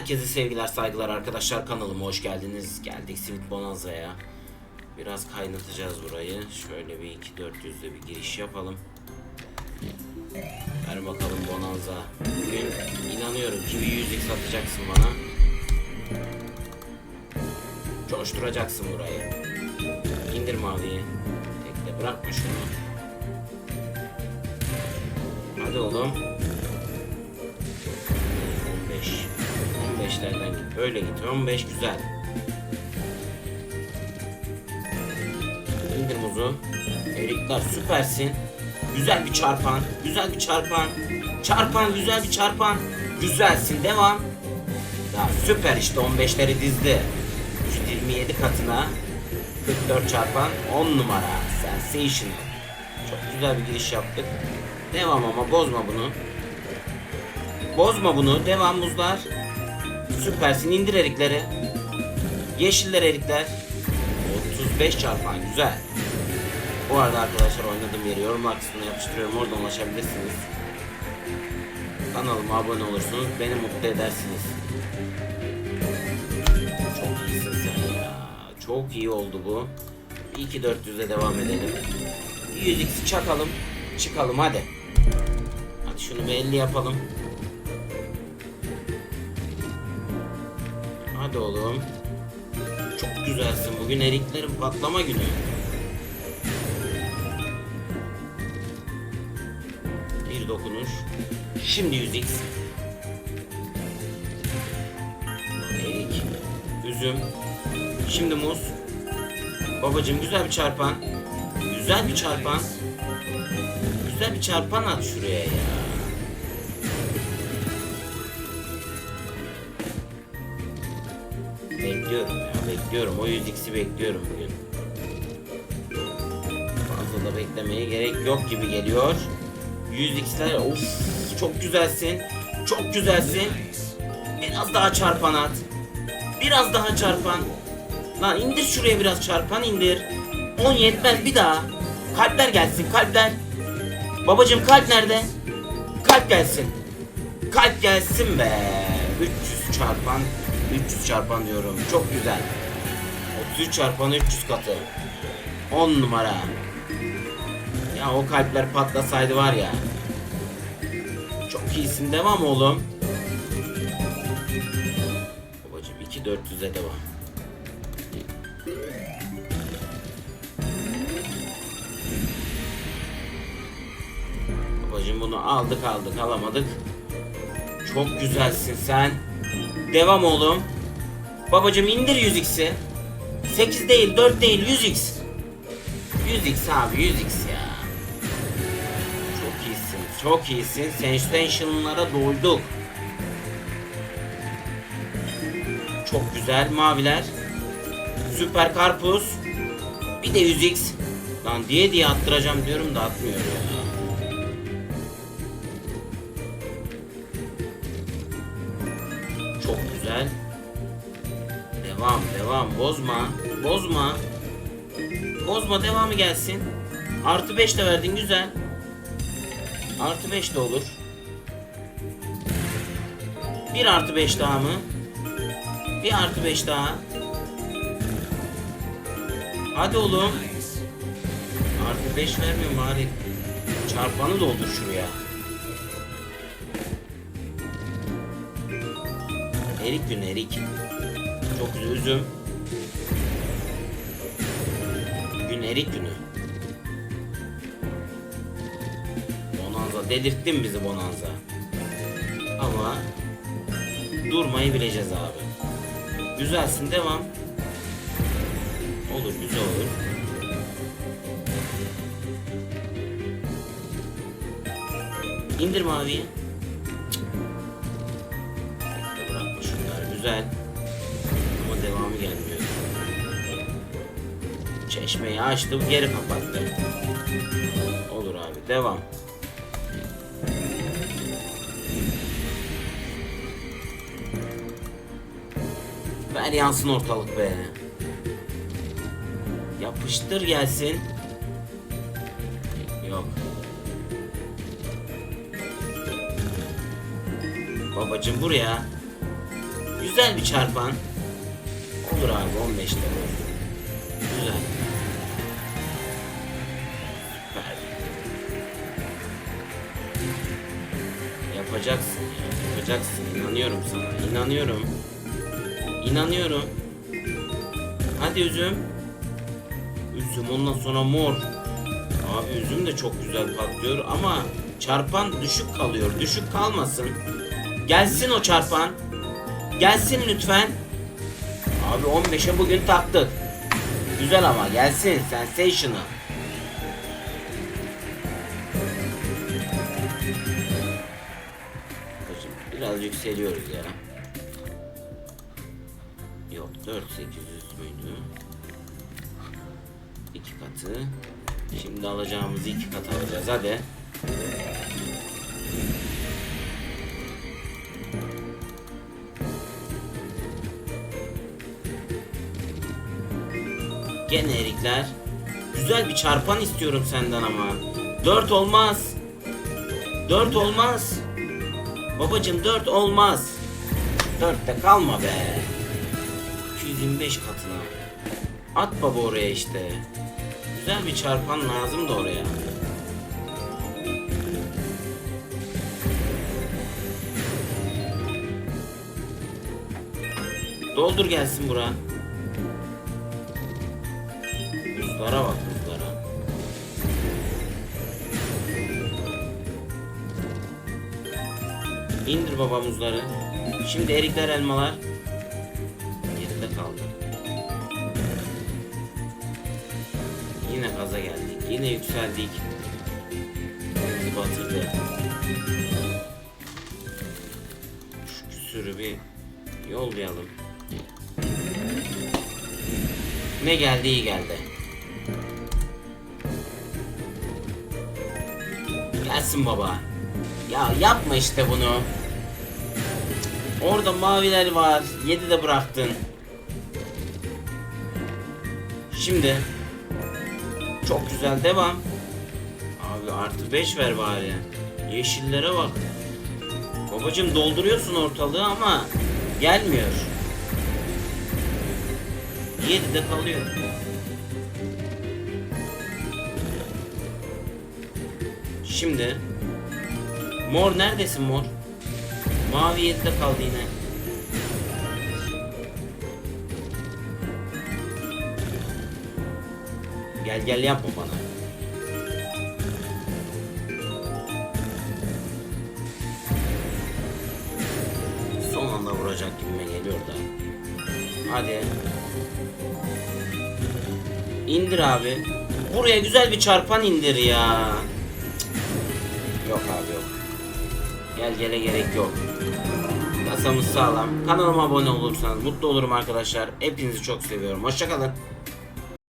Herkese sevgiler saygılar arkadaşlar kanalıma hoş geldiniz. Geldik Simit Bonanza'ya. Biraz kaynatacağız burayı. Şöyle bir 2-400'de bir giriş yapalım. Ver bakalım Bonanza. Bugün inanıyorum ki bir 100x atacaksın bana. Coşturacaksın burayı. İndir maviyi. Tekle bırakma şunu. Hadi oğlum. 15'lerden git. Böyle git. 15 güzel. İndir muzu. Erikler süpersin. Güzel bir çarpan. Güzel bir çarpan. Çarpan güzel bir çarpan. Güzelsin. Devam. Ya süper işte 15'leri dizdi. 127 katına 44 çarpan 10 numara. Sensational. Çok güzel bir giriş yaptık. Devam ama bozma bunu. Bozma bunu. Devam muzlar. Süpersin. indir erikleri. Yeşiller erikler. 35 çarpan. Güzel. Bu arada arkadaşlar oynadığım yeri yorumlar kısmına yapıştırıyorum. Oradan ulaşabilirsiniz. Kanalıma abone olursunuz. Beni mutlu edersiniz. Çok iyisin sen ya. Çok iyi oldu bu. 2-400'e devam edelim. 100x'i çakalım. Çıkalım hadi. Hadi şunu bir 50 yapalım. Hadi oğlum. Çok güzelsin. Bugün eriklerin patlama günü. Bir dokunuş. Şimdi 100x. Erik. Üzüm. Şimdi muz. Babacım güzel bir çarpan. Güzel bir çarpan. Güzel bir çarpan at şuraya ya. Bekliyorum ya bekliyorum. O 100x'i bekliyorum bugün. Fazla da beklemeye gerek yok gibi geliyor. 100x'ler of çok güzelsin. Çok güzelsin. Biraz daha çarpan at. Biraz daha çarpan. Lan indir şuraya biraz çarpan indir. 10 yetmez bir daha. Kalpler gelsin kalpler. Babacım kalp nerede? Kalp gelsin. Kalp gelsin be. 300 çarpan 300 çarpan diyorum. Çok güzel. 33 çarpan 300 katı. 10 numara. Ya o kalpler patlasaydı var ya. Çok iyisin devam oğlum. Babacım 2400'e devam. Babacım bunu aldık aldık alamadık. Çok güzelsin sen. Devam oğlum. Babacım indir 100x'i. 8 değil 4 değil 100x. 100x abi 100x ya. Çok iyisin çok iyisin. Sensation'lara doyduk. Çok güzel maviler. Süper karpuz. Bir de 100x. Lan diye diye attıracağım diyorum da atmıyor ya. Çok güzel. Devam, devam. Bozma. Bozma. Bozma, devamı gelsin. Artı 5 de verdin, güzel. Artı 5 de olur. Bir artı 5 daha mı? Bir artı 5 daha. Hadi oğlum. Artı 5 vermiyor bari. Çarpanı doldur şuraya. Erik günü erik. Çok güzel üzüm. Gün erik günü. Bonanza dedirttin bizi Bonanza. Ama durmayı bileceğiz abi. Güzelsin devam. Olur güzel olur. İndir maviyi. Güzel. Ama devamı gelmiyor. Çeşmeyi açtım geri kapattı. Olur abi devam. Ver yansın ortalık be. Yapıştır gelsin. Yok. Babacım buraya. Güzel bir çarpan. Olur abi 15 lira. Güzel. Yapacaksın ya. Yapacaksın. İnanıyorum sana. İnanıyorum. İnanıyorum. Hadi üzüm. Üzüm ondan sonra mor. Abi üzüm de çok güzel patlıyor ama çarpan düşük kalıyor. Düşük kalmasın. Gelsin o çarpan. Gelsin lütfen. Abi 15'e bugün taktık. Güzel ama gelsin sensational. Bakın, Biraz yükseliyoruz ya. Yok 4800 müydü? İki katı. Şimdi alacağımızı iki kat alacağız hadi. Gene erikler. Güzel bir çarpan istiyorum senden ama. Dört olmaz. Dört olmaz. Babacım dört olmaz. Dörtte kalma be. 225 katına. At baba oraya işte. Güzel bir çarpan lazım da oraya. Doldur gelsin bura. Buzlara bak buzlara. İndir baba muzları. Şimdi erikler elmalar. Geride kaldı. Yine gaza geldik. Yine yükseldik. Bizi batırdı. Şu küsürü bir yollayalım. Ne geldi iyi geldi. Gelsin baba. Ya yapma işte bunu. Orada maviler var. 7 de bıraktın. Şimdi çok güzel devam. Abi artı 5 ver bari. Yeşillere bak. Babacım dolduruyorsun ortalığı ama gelmiyor. 7'de kalıyor. Şimdi Mor neredesin mor? Mavi 7'de kaldı yine. Gel gel yapma bana. Son anda vuracak gibime geliyor da. Hadi. İndir abi. Buraya güzel bir çarpan indir ya. Yok abi yok. Gel gele gerek yok. Kasamız sağlam. Kanalıma abone olursanız mutlu olurum arkadaşlar. Hepinizi çok seviyorum. Hoşçakalın.